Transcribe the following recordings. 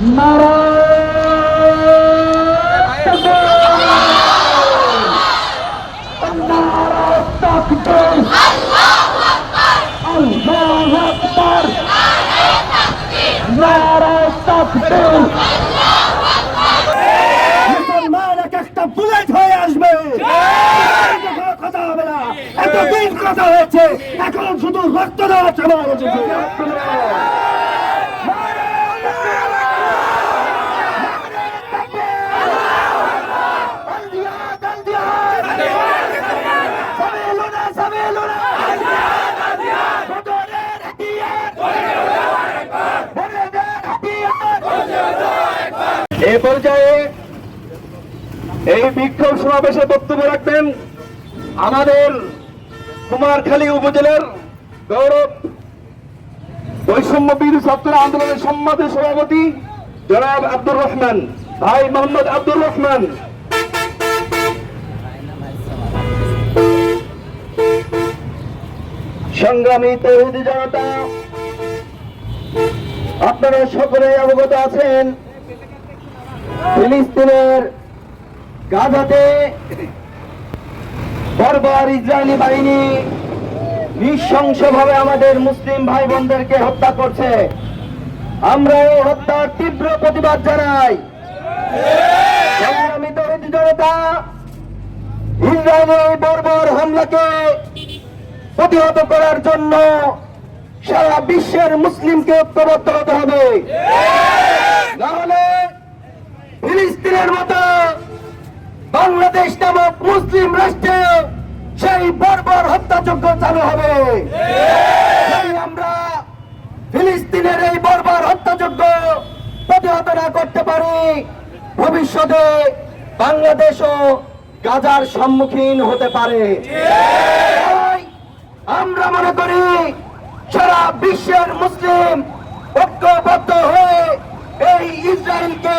মুসলমান এক একটা বুলেট হয়ে আসবে। কোনো কথা হবে না এতদিন কথা হয়েছে, এখন শুধু রক্ত দেওয়ার সময় সমাবেশে বক্তব্য রাখবেন আমাদের কুমারখালী উপজেলার গৌরব বৈষম্য বিরোধী ছাত্র আন্দোলনের সম্মানিত সভাপতি জনাব আব্দুর রহমান, ভাই মোহাম্মদ আব্দুর রহমান। সংগ্রামী তৌহিদি জনতা, আপনারা সকলে অবগত আছেন ফিলিস্তিনের গাজাতে বর্বর ইসরায়েলি বাহিনী নৃশংসভাবে আমাদের মুসলিম ভাই বোনদেরকে হত্যা করছে। আমরা এই হত্যার তীব্র প্রতিবাদ জানাই। সংগ্রামী তৌহিদি জনতা ইসরায়েলের বর্বর হামলাকে প্রতিহত করার জন্য সারা বিশ্বের মুসলিমকে ঐক্যবদ্ধ হতে হবে। নাহলে ফিলিস্তিনের মতো বাংলাদেশ নামক মুসলিম রাষ্ট্রে সেই বর্বর হত্যাযজ্ঞ চালু হবে। আমরা ফিলিস্তিনের এই বর্বর হত্যাযজ্ঞ প্রতিহত না করতে পারি। ভবিষ্যতে বাংলাদেশও গাজার সম্মুখীন হতে পারে। আমরা মনে করি, সারা বিশ্বের মুসলিম ঐক্যবদ্ধ হয়ে এই ইসরায়েলকে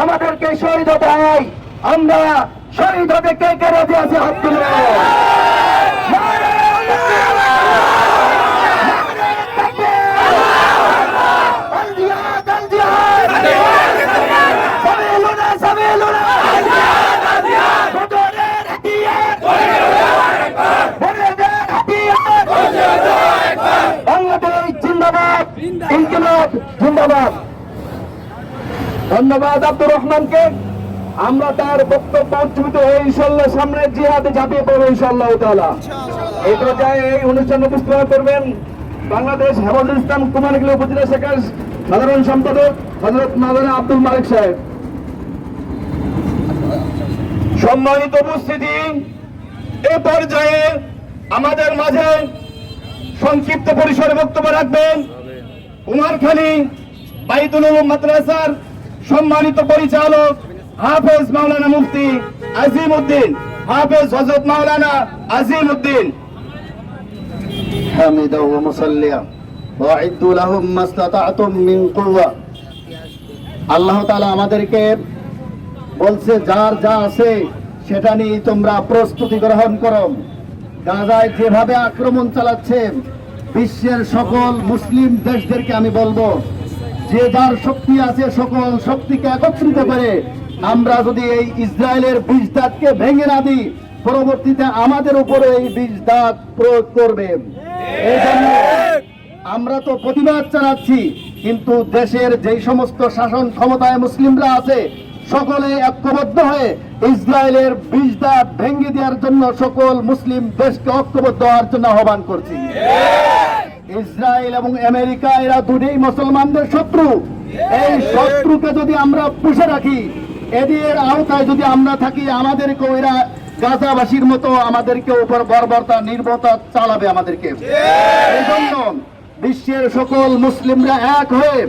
আমাদেরকে শহীদ হতে হয়। আমরা শহীদ হতে কে কে রাজি আছে, হাত তুলে জিন্দাবাদ। জিন্দাবাদ। ধন্যবাদ আব্দুর রহমানকে। আমরা তার বক্তব্য উজ্জীবিত হয়ে ইনশাল্লাহ সামনে জিহাদে ঝাঁপিয়ে পড়ব ইনশাল্লাহ এই পর্যায়ে এই অনুষ্ঠানে উপস্থাপনা করবেন বাংলাদেশ হেফাজুল ইসলাম কুমারগুলো উপজেলা শাখার সাধারণ সম্পাদক হজরত মাদানা আব্দুল মালিক সাহেব। সম্মানিত উপস্থিতি, এ পর্যায়ে আমাদের মাঝে সংক্ষিপ্ত পরিসরে বক্তব্য রাখবেন। কুমারখালী বাইতুল মাদ্রাসার সম্মানিত পরিচালক হাফেজ মাওলানা মুফতি আজিম উদ্দিন হাফেজ হজরত মাওলানা আজিম উদ্দিন حامدا ومصليا وأعدوا لهم ما استطعتم من قوة আল্লাহ তাআলা আমাদেরকে বলছে যার যা আছে সেটা নিয়ে তোমরা প্রস্তুতি গ্রহণ করো গাজায় যেভাবে আক্রমণ চালাচ্ছে বিশ্বের সকল মুসলিম দেশদেরকে আমি বলবো যে যার শক্তি আছে সকল শক্তিকে একত্রিত করে, আমরা যদি এই ইসরায়েলের বীজ দাঁতকে ভেঙে না দিই, পরবর্তীতে আমাদের উপরে এই বীজ দাঁত প্রয়োগ করবে। আমরা তো প্রতিবাদ চালাচ্ছি কিন্তু দেশের যেই সমস্ত শাসন ক্ষমতায় মুসলিমরা আছে, সকলে ঐক্যবদ্ধ হয়ে ইসরায়েলের বীজ দাঁত ভেঙে দেওয়ার জন্য সকল মুসলিম দেশকে ঐক্যবদ্ধ হওয়ার জন্য আহ্বান করছি। ইসরায়েল এবং আমেরিকা এরা দুটোই মুসলমানদের শত্রু। এই শত্রুকে যদি আমরা পুষে রাখি এদের আওতায় যদি আমরা থাকি আমাদেরকে এরা গাজাবাসীর মতো আমাদেরকে উপর বর্বরতা নির্ভরতা চালাবে আমাদেরকে। এই জন্য বিশ্বের সকল মুসলিমরা এক হয়ে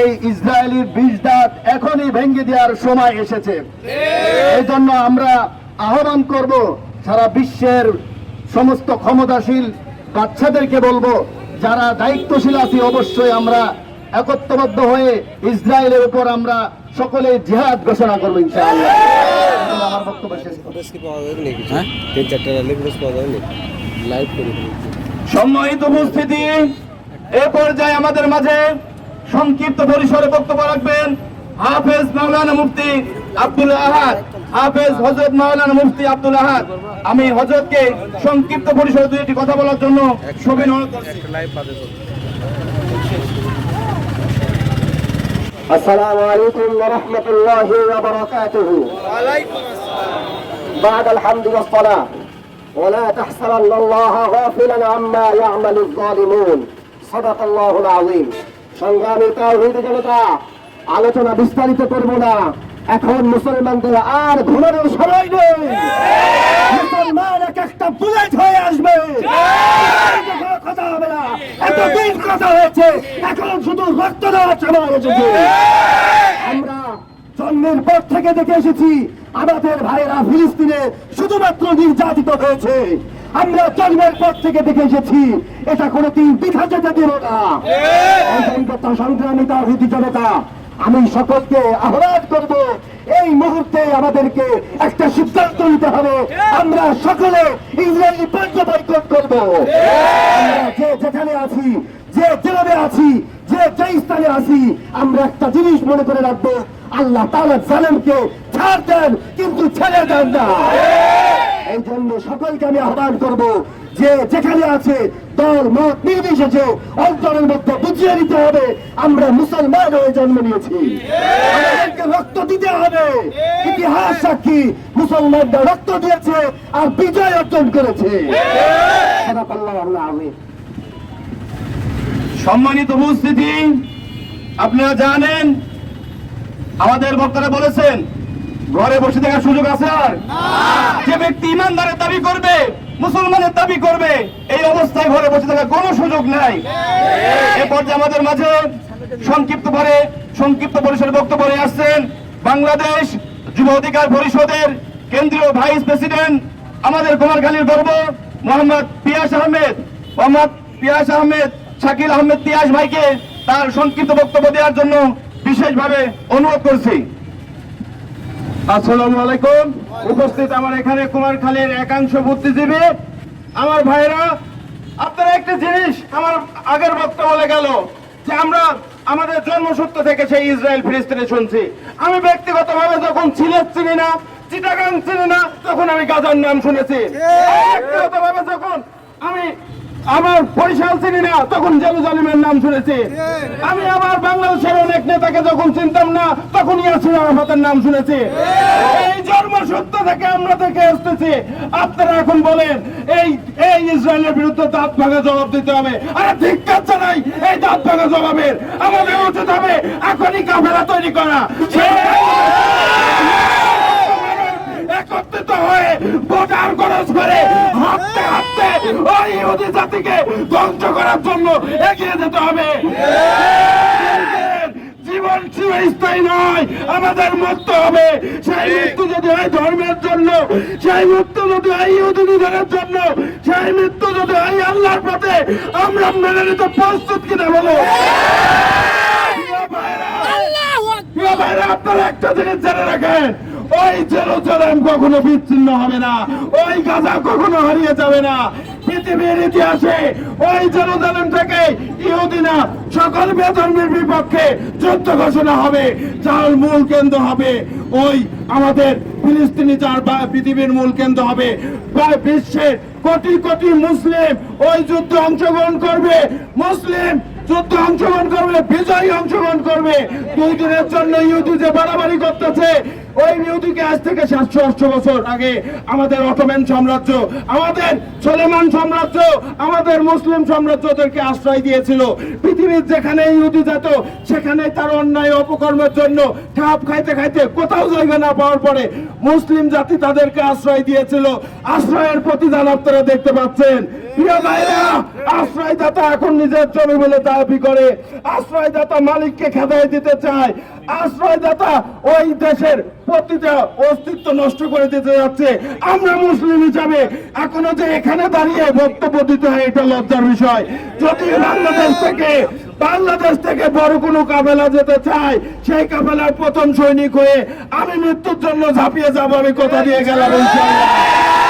এই ইসরায়েলের বীজ দাঁত এখনই ভেঙে দেওয়ার সময় এসেছে। এই জন্য আমরা আহ্বান করব সারা বিশ্বের সমস্ত ক্ষমতাশীল বাচ্চাদেরকে বলব যারা দায়িত্বশীল আছি অবশ্যই আমরা একত্রবদ্ধ হয়ে ইসরায়েলের উপর আমরা সকলে জিহাদ ঘোষণা করব ইনশাআল্লাহ। আমার বক্তব্য শেষ। সম্মানিত উপস্থিতি এ পর্যায়ে আমাদের মাঝে সংক্ষিপ্ত পরিসরে বক্তব্য রাখবেন হাফেজ মাওলানা মুফতি আব্দুল আহাদ হাফেজ হজরত মাওলানা মুফতি আব্দুল আহাদ আমি হজরতকে সংক্ষিপ্ত পরিসরে দুইটি কথা বলার জন্য সবিনয় করছি একটা লাইভ বাদে চলছে। السلام عليكم ورحمة الله وبركاته بعد الحمد والصلاة ولا تحسبن الله غافلا عما يعمل الظالمون صدق الله العظيم সংগ্রামী তাওহীদ জনতা আলোচনা বিস্তারিত করব না এখন মুসলমানদের আর ঘুমানোর সময় নেই। মুসলমান এক একটা বুলেট হয়ে আসবে। কোনো কথা হবে না। এতদিন কথা হয়েছে। এখন শুধু রক্ত দেওয়ার সময় এসেছে। আমরা জন্মের পর থেকে দেখে এসেছি আমাদের ভাইয়েরা ফিলিস্তিনে শুধুমাত্র নির্যাতিত হয়েছে। আমরা জন্মের পর থেকে দেখে এসেছি এটা কোনোদিন বৃথা যেতে দেব না। সংগ্রামী তাহিদি জনতা আমি সকলকে আহ্বান করব এই মুহূর্তে আমাদেরকে একটা সিদ্ধান্ত নিতে হবে আমরা সকলে ইসরায়েলি পণ্য বয়কট করব আমরা যে যেখানে আছি যে যেভাবে আছি যে যে স্থানে আছি আমরা একটা জিনিস মনে করে রাখব তাআলা জালেমকে ছাড় দেন, কিন্তু ছেড়ে দেন না। এই জন্য সকলকে আমি আহ্বান করব যে যেখানে আছে দল, মত নির্বিশেষে অন্তরের মধ্যে বুঝিয়ে নিতে হবে, আমরা মুসলমান হয়ে জন্ম নিয়েছি। রক্ত দিতে হবে। ইতিহাস সাক্ষী, মুসলমানরা রক্ত দিয়েছে আর বিজয় অর্জন করেছে। সম্মানিত উপস্থিতি, আপনারা জানেন আমাদের বক্তারা বলেছেন ঘরে বসে থাকার সুযোগ আছে আর? যে ব্যক্তি ইমানদারের দাবি করবে মুসলমানের দাবি করবে এই অবস্থায় ঘরে বসে থাকার কোনো সুযোগ নাই। এ পর্যায়ে আমাদের মাঝে সংক্ষিপ্ত পরে সংক্ষিপ্ত পরিসরে বক্তব্য নিয়ে আসছেন বাংলাদেশ যুব অধিকার পরিষদের কেন্দ্রীয় ভাইস প্রেসিডেন্ট আমাদের কুমারখালীর গর্ব মোহাম্মদ পিয়াস আহমেদ। মোহাম্মদ পিয়াস আহমেদ শাকিল আহমেদ পিয়াস ভাইকে তার সংক্ষিপ্ত বক্তব্য দেওয়ার জন্য বিশেষভাবে অনুরোধ করছি। আসসালামু আলাইকুম। উপস্থিত আমার এখানে কুমারখালীর একাংশ বুদ্ধিজীবী। আমার ভাইরা আপনারা একটা জিনিস আমার আগের বক্তব্য বলে গেল যে আমরা আমাদের জন্মসূত্র থেকে সেই ইসরায়েল ফিলিস্তিনে শুনছি। আমি ব্যক্তিগতভাবে যখন সিলেট চিনি না চিটাগাং চিনি না তখন আমি গাজার নাম শুনেছি। ব্যক্তিগতভাবে যখন আমি আমার বরিশাল চিনি না তখন জেরুজালিমের নাম শুনেছি। আমি আমার বাংলাদেশের অনেক নেতাকে যখন চিনতাম না তখন ইয়াসির আরাফাতের নাম শুনেছি। এই জন্মসূত্র থেকে আমরা দেখে আসতেছি। আপনারা এখন বলেন এই এই ইসরায়েলের বিরুদ্ধে দাঁত ভাঙা জবাব দিতে হবে। আরে ধিক্কার নাই এই দাঁত ভাঙা জবাবের। আমাদের উচিত হবে এখনই কাফেলা তৈরি করা। একত্রিত হয়ে ভোটার খরচ করে হাঁটতে হাঁটতে ওই ইহুদি জাতিকে ধ্বংস করার জন্য এগিয়ে যেতে হবে। জীবন চিরস্থায়ী নয় আমাদের মুক্ত হবে। সেই মৃত্যু যদি হয় ধর্মের জন্য সেই মৃত্যু যদি হয় ইহুদি নিধনের জন্য সেই মৃত্যু যদি হয় আল্লাহর পথে আমরা মেনে নিতে প্রস্তুত কিনা বলো? আপনারা একটা জিনিস জেনে রাখেন। ওই জেরুজালেম কখনো বিচ্ছিন্ন হবে না, ওই গাজা কখনো হারিয়ে যাবে না। পৃথিবীর ইতিহাসে ওই জেরুজালেম থেকে ইহুদিনা সকল বেধর্মের বিপক্ষে যুদ্ধ ঘোষণা হবে, যার মূল কেন্দ্র হবে ওই আমাদের ফিলিস্তিনি, যার পৃথিবীর মূল কেন্দ্র হবে। বিশ্বের কোটি কোটি মুসলিম ওই যুদ্ধে অংশগ্রহণ করবে, মুসলিম যুদ্ধ অংশগ্রহণ করবে, বিজয়ী অংশগ্রহণ করবে। দুই দিনের জন্য ইহুদি যে বাড়াবাড়ি করতেছে ওই ইহুদিকে আজ থেকে সাতশো আটশো বছর আগে আমাদের অটোম্যান সাম্রাজ্য, আমাদের সোলেমান সাম্রাজ্য, আমাদের মুসলিম সাম্রাজ্য ওদেরকে আশ্রয় দিয়েছিল। পৃথিবীর যেখানে ইহুদি যেত সেখানে তার অন্যায় অপকর্মের জন্য ঠাপ খাইতে খাইতে কোথাও জায়গা না পাওয়ার পরে মুসলিম জাতি তাদেরকে আশ্রয় দিয়েছিল। আশ্রয়ের প্রতিদান আপনারা দেখতে পাচ্ছেন। প্রিয় ভাইরা আশ্রয়দাতা এখন নিজের জমি বলে দাবি করে। আশ্রয়দাতা মালিককে খেদাই দিতে চায়। আশ্রয়দাতা ওই দেশের প্রতিটা অস্তিত্ব নষ্ট করে দিতে যাচ্ছে। আমরা মুসলিম হিসাবে এখনও যে এখানে দাঁড়িয়ে বক্তব্য দিতে হয়, এটা লজ্জার বিষয়। যদি বাংলাদেশ থেকে বাংলাদেশ থেকে বড় কোনো কাবেলা যেতে চায়, সেই কাবেলার প্রথম সৈনিক হয়ে আমি মৃত্যুর জন্য ঝাঁপিয়ে যাব, আমি কথা দিয়ে গেলাম, ইনশাআল্লাহ।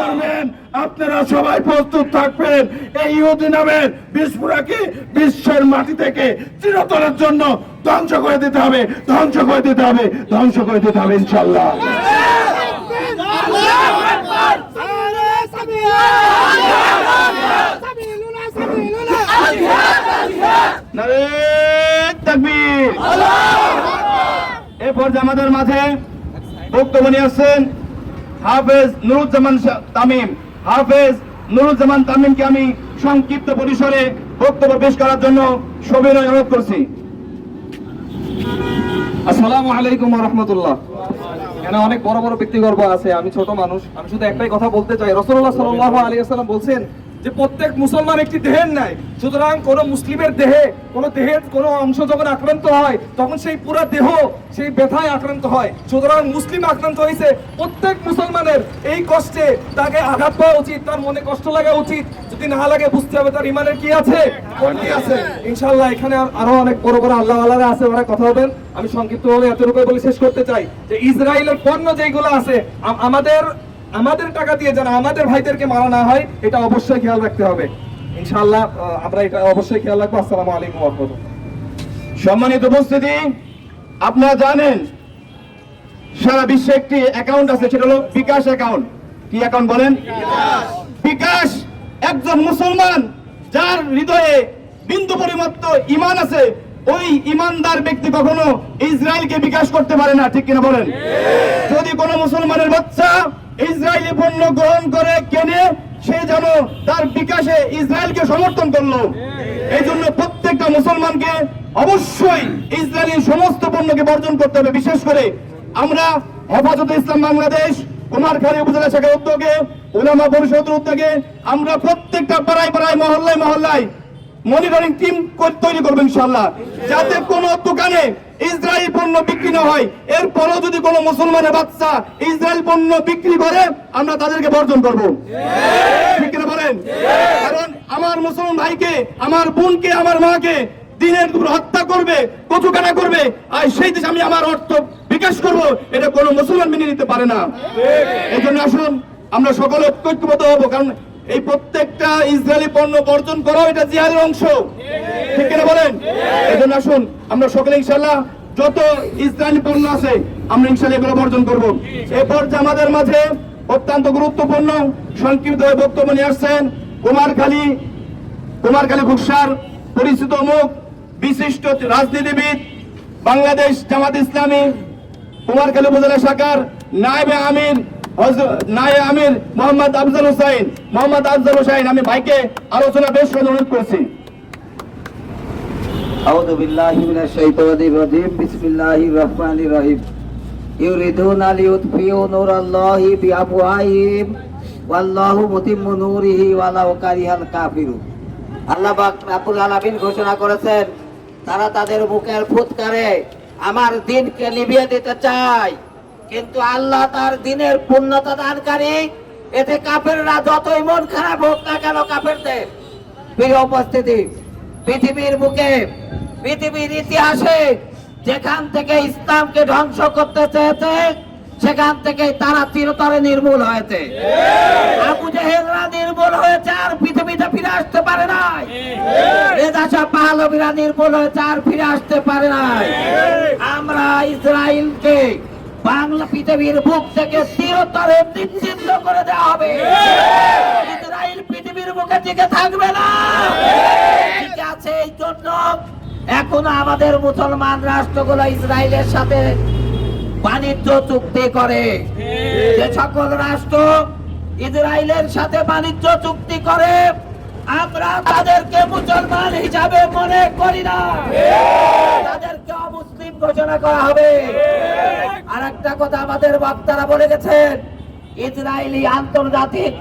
করবেন, আপনারা সবাই প্রস্তুত থাকবেন। এই ইহুদি নামের বিস্ফোরাকে বিশ্বের মাটি থেকে চিরতরের জন্য ধ্বংস করে দিতে হবে, ধ্বংস করে দিতে হবে, ধ্বংস করে দিতে হবে ইনশাল্লাহ এরপর যে আমাদের মাঝে বক্তব্য নিয়ে আসছেন হাফেজ নুরুজ্জামান তামিম। হাফেজ নুরুজ্জামান তামিমকে আমি সংক্ষিপ্ত পরিসরে বক্তব্য পেশ করার জন্য সবিনয় অনুরোধ করছি। আসসালামু আলাইকুম রহমতুল্লাহ। এখানে অনেক বড় বড় ব্যক্তিগর্ব আছে, আমি ছোট মানুষ। আমি শুধু একটাই কথা বলতে চাই। রসুল্লাহ সাল্লাহ আলী আসসালাম বলছেন যে প্রত্যেক মুসলমান একটি দেহের নাই সুতরাং কোন মুসলিমের দেহে, কোন দেহের কোন অংশ যখন আক্রান্ত হয়, তখন সেই পুরো দেহ সেই ব্যথায় আক্রান্ত হয়। সুতরাং মুসলিম আক্রান্ত হয়েছে, প্রত্যেক মুসলমানের এই কষ্টে তাকে আঘাত পাওয়া উচিত, তার মনে কষ্ট লাগা উচিত। যদি না লাগে, বুঝতে হবে তার ইমানের কি আছে কি আছে। ইনশাআল্লাহ, এখানে আরও অনেক বড় বড় আল্লাহ আল্লাহরা আছে, ওরা কথা বলবেন। আমি সংক্ষিপ্তভাবে এতটুকু বলে শেষ করতে চাই যে, ইসরায়েলের পণ্য যেগুলো আছে আমাদের আমাদের টাকা দিয়ে যেন আমাদের ভাইদেরকে মারা না হয় এটা অবশ্যই খেয়াল রাখতে হবে। ইনশাআল্লাহ আহ, আমরা এটা অবশ্যই খেয়াল রাখব। আসসালামু আলাইকুম রাহমাতুল্লাহ। সম্মানিত উপস্থিতি আপনারা জানেন সারা বিশ্বে একটি অ্যাকাউন্ট আছে সেটা হলো বিকাশ অ্যাকাউন্ট কি অ্যাকাউন্ট বলেন? বিকাশ। একজন মুসলমান যার হৃদয়ে বিন্দু পরিমাত্র ইমান আছে ওই ইমানদার ব্যক্তি কখনো ইসরায়েলকে বিকাশ করতে পারে না ঠিক কিনা বলেন? যদি কোনো মুসলমানের বাচ্চা ইসরায়েলি পণ্য গ্রহণ করে কেনে, সে যেন তার বিকাশে ইসরায়েলকে সমর্থন করল। এই জন্য প্রত্যেকটা মুসলমানকে অবশ্যই ইসরায়েলি সমস্ত পণ্যকে বর্জন করতে হবে। বিশেষ করে আমরা হেফাজতে ইসলাম বাংলাদেশ কুমারখালী উপজেলা শাখার উদ্যোগে, উলামা পরিষদের উদ্যোগে আমরা প্রত্যেকটা পাড়ায় পাড়ায়, মহল্লায় মহল্লায় মনিটরিং টিম তৈরি করব ইনশাল্লাহ যাতে কোনো দোকানে ইসরায়েল পণ্য বিক্রি না হয় এরপরও যদি কোনো মুসলমানের বাচ্চা ইসরায়েল পণ্য বিক্রি করে আমরা তাদেরকে বর্জন করব। ঠিক বলেন? কারণ আমার মুসলমান ভাইকে আমার বোনকে আমার মাকে দিনের দুপুর হত্যা করবে কচুকানা করবে আর সেই দেশে আমি আমার অর্থ বিকাশ করব এটা কোনো মুসলমান মেনে নিতে পারে না। এই জন্য আসুন আমরা সকলে ঐক্যবদ্ধ হব কারণ এই প্রত্যেকটা ইসরায়েলি পণ্য বর্জন করা এটা জিহাদের অংশ। ঠিক কিনা বলেন? এই জন্য আসুন, আমরা সকলে ইনশাল্লাহ যত ইসরায়েলি পণ্য আছে, আমরা ইনশাল্লাহ এগুলো বর্জন করব। এরপর আমাদের মাঝে অত্যন্ত গুরুত্বপূর্ণ সংক্ষিপ্ত বক্তব্য নিয়ে আসছেন কুমারখালী কুমারখালী ঘুষার পরিচিত মুখ, বিশিষ্ট রাজনীতিবিদ, বাংলাদেশ জামাত ইসলামী কুমারখালী উপজেলা শাখার নায়েবে আমির হজ- নায়েবে আমির মোহাম্মদ আফজাল হোসাইন মোহাম্মদ আফজাল হোসাইন আমি ভাইকে আলোচনা বেশ করে অনুরোধ করছি أعوذ بالله من الشيطان الرجيم بسم الله الرحمن الرحيم يريدون ليطفئوا نور الله بأفواههم والله متم نوره ولو كره الكافرون আল্লাহ পাক রাব্বুল আলামিন ঘোষণা করেছেন তারা তাদের মুখের ফুৎকারে আমার দিনকে নিভিয়ে দিতে চায় কিন্তু আল্লাহ তার দিনের পূর্ণতা দানকারী। এতে কাফেররা যতই মন খারাপ হোক না কেন কাফেরদের। প্রিয় উপস্থিতি পৃথিবীর বুকে পৃথিবীর ইতিহাসে যেখান থেকে ইসলামকে ধ্বংস করতে চেয়েছে সেখান থেকে তারা চিরতরে নির্মূল হয়েছে। আবু জেহেলরা নির্মূল হয়েছে আর পৃথিবীতে ফিরে আসতে পারে নাই। রেজা শাহ পাহলবিরা নির্মূল হয়েছে আর ফিরে আসতে পারে নাই। আমরা ইসরায়েলকে বাংলা পৃথিবীর বুক থেকে চিরতরে বিচ্ছিন্ন করে দেওয়া হবে। ইসরায়েল পৃথিবীর বুকে টিকে থাকবে না। ঠিক আছে এই জন্য এখন আমাদের মুসলমান রাষ্ট্রগুলো ইসরায়েলের সাথে বাণিজ্য চুক্তি করে। যে সকল রাষ্ট্র ইসরায়েলের সাথে বাণিজ্য চুক্তি করে, আমরা তাদেরকে মুসলমান হিসাবে মনে করি না। তাদেরকে ঘোষণা করা হবে। আর একটা কথা আমাদের বক্তারা বলে গেছেন ইসরায়েলি আন্তর্জাতিক